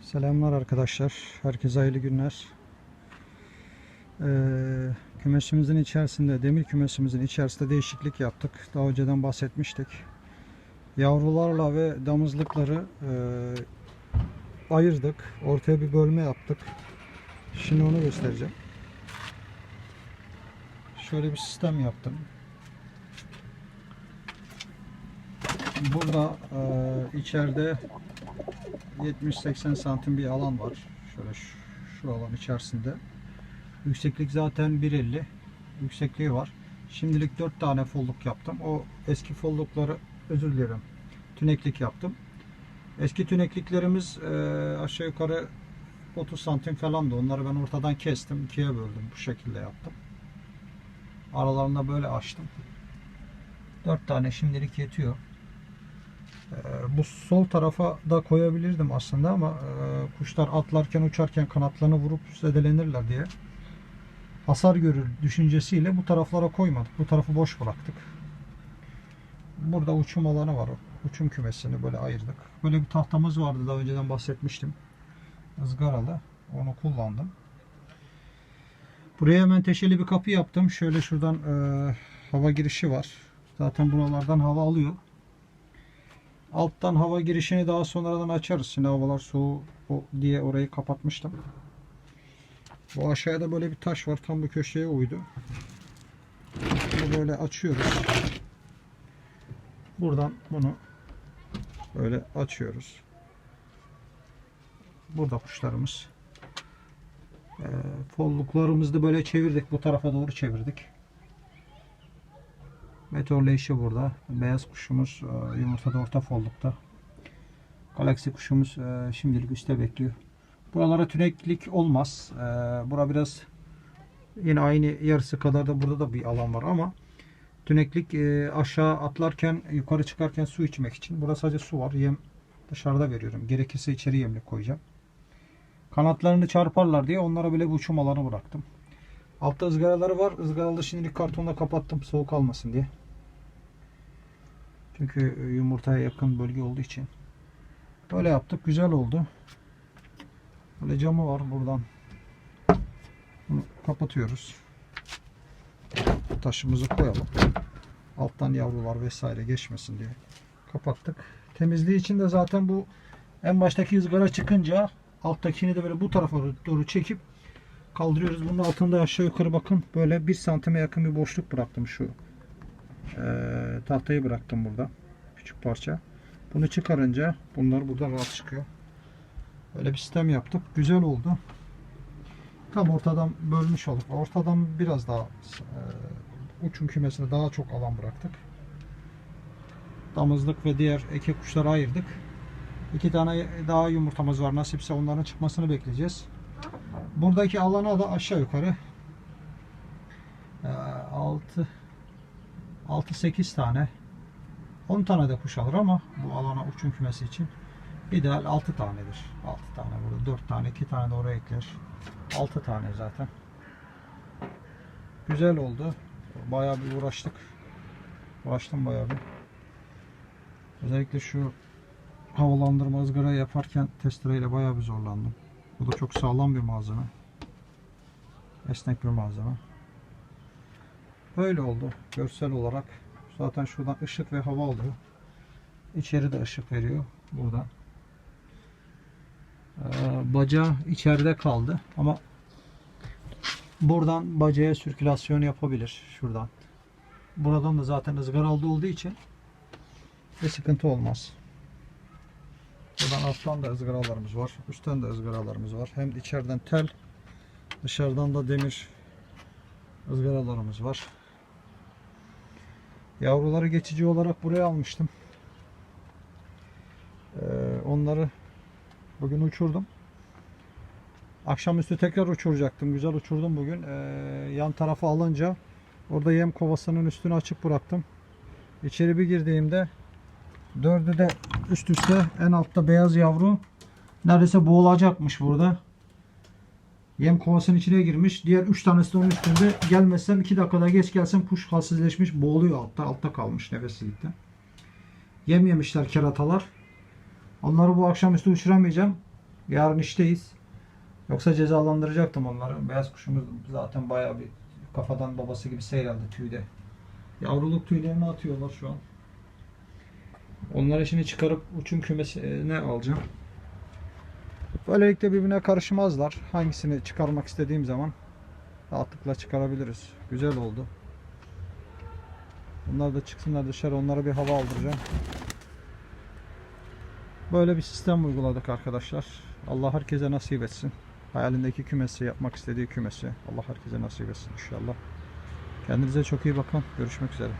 Selamlar arkadaşlar. Herkese hayırlı günler. Ee, kümesimizin içerisinde, demir kümesimizin içerisinde değişiklik yaptık. Daha önceden bahsetmiştik. Yavrularla ve damızlıkları e, ayırdık. Ortaya bir bölme yaptık. Şimdi onu göstereceğim. Şöyle bir sistem yaptım. Burada e, içeride 70-80 santim bir alan var. Şöyle şu, şu alan içerisinde. Yükseklik zaten 1.50 yüksekliği var. Şimdilik 4 tane folluk yaptım. O eski follukları özür dilerim. Tüneklik yaptım. Eski tünekliklerimiz e, aşağı yukarı 30 santim falandı. Onları ben ortadan kestim. ikiye böldüm. Bu şekilde yaptım. Aralarında böyle açtım. 4 tane şimdilik yetiyor. Ee, Bu sol tarafa da koyabilirdim aslında ama e, kuşlar atlarken uçarken kanatlarını vurup zedelenirler diye hasar görür düşüncesiyle bu taraflara koymadık. Bu tarafı boş bıraktık. Burada uçum alanı var. Uçum kümesini böyle ayırdık. Böyle bir tahtamız vardı daha önceden bahsetmiştim. ızgaralı. Onu kullandım. Buraya hemen teşeli bir kapı yaptım. Şöyle şuradan e, hava girişi var. Zaten buralardan hava alıyor. Alttan hava girişini daha sonradan açarız. Şimdi havalar soğuk diye orayı kapatmıştım. Bu aşağıda böyle bir taş var. Tam bu köşeye uydu. Bunu böyle açıyoruz. Buradan bunu böyle açıyoruz. Burada kuşlarımız. Ee, folluklarımızı böyle çevirdik. Bu tarafa doğru çevirdik. Meteorleşi burada. Beyaz kuşumuz e, yumurtada orta follukta. Galaksi kuşumuz e, şimdilik üstte bekliyor. Buralara tüneklik olmaz. E, Bura biraz yine aynı yarısı kadar da burada da bir alan var ama tüneklik aşağı atlarken yukarı çıkarken su içmek için. Burada sadece su var. Yem dışarıda veriyorum. Gerekirse içeri yemlik koyacağım. Kanatlarını çarparlar diye onlara böyle bir uçum alanı bıraktım. Altta ızgaraları var. Izgaralı şimdilik kartonla kapattım soğuk almasın diye. Çünkü e, yumurtaya yakın bölge olduğu için. Böyle yaptık. Güzel oldu. Böyle camı var buradan. Bunu kapatıyoruz. Taşımızı koyalım. Alttan yavrular vesaire geçmesin diye kapattık. Temizliği için de zaten bu en baştaki ızgara çıkınca alttakini de böyle bu tarafa doğru çekip kaldırıyoruz. Bunun altında aşağı yukarı bakın böyle bir santime yakın bir boşluk bıraktım şu eee, tahtayı bıraktım burada küçük parça. Bunu çıkarınca bunlar burada rahat çıkıyor. Böyle bir sistem yaptık. Güzel oldu. Tam ortadan bölmüş olduk. Ortadan biraz daha uçum kümesine daha çok alan bıraktık. Damızlık ve diğer eke kuşları ayırdık. İki tane daha yumurtamız var. Nasipse onların çıkmasını bekleyeceğiz. Buradaki alana da aşağı yukarı e, 6 6-8 tane 10 tane de kuş alır ama bu alana uçum kümesi için ideal 6 tanedir. 6 tane burada 4 tane 2 tane de oraya ekler. 6 tane zaten. Güzel oldu. Bayağı bir uğraştık. Uğraştım bayağı bir. Özellikle şu havalandırma ızgara yaparken testereyle bayağı bir zorlandım. Bu da çok sağlam bir malzeme. Esnek bir malzeme. Böyle oldu görsel olarak. Zaten şuradan ışık ve hava alıyor. İçeri de ışık veriyor buradan. Ee, bacağı içeride kaldı ama buradan bacaya sirkülasyon yapabilir şuradan. Buradan da zaten ızgara aldı olduğu için bir sıkıntı olmaz. Buradan alttan da ızgaralarımız var. Üstten de ızgaralarımız var. Hem içeriden tel, dışarıdan da demir ızgaralarımız var. Yavruları geçici olarak buraya almıştım. Ee, onları bugün uçurdum. Akşamüstü tekrar uçuracaktım. Güzel uçurdum bugün. Ee, yan tarafa alınca orada yem kovasının üstünü açık bıraktım. İçeri bir girdiğimde Dördü de üst üste en altta beyaz yavru neredeyse boğulacakmış burada. Yem kovasının içine girmiş. Diğer üç tanesi de onun üstünde. Gelmezsem iki dakikada geç gelsem kuş halsizleşmiş. Boğuluyor altta. Altta kalmış nefesi gitti. Yem yemişler keratalar. Onları bu akşamüstü uçuramayacağım. Yarın işteyiz. Yoksa cezalandıracaktım onları. Beyaz kuşumuz zaten bayağı bir kafadan babası gibi seyreldi tüyde. Yavruluk tüylerini atıyorlar şu an. Onları şimdi çıkarıp uçum kümesine alacağım. Böylelikle birbirine karışmazlar. Hangisini çıkarmak istediğim zaman rahatlıkla çıkarabiliriz. Güzel oldu. Bunlar da çıksınlar dışarı onlara bir hava aldıracağım. Böyle bir sistem uyguladık arkadaşlar. Allah herkese nasip etsin. Hayalindeki kümesi, yapmak istediği kümesi Allah herkese nasip etsin inşallah. Kendinize çok iyi bakın. Görüşmek üzere.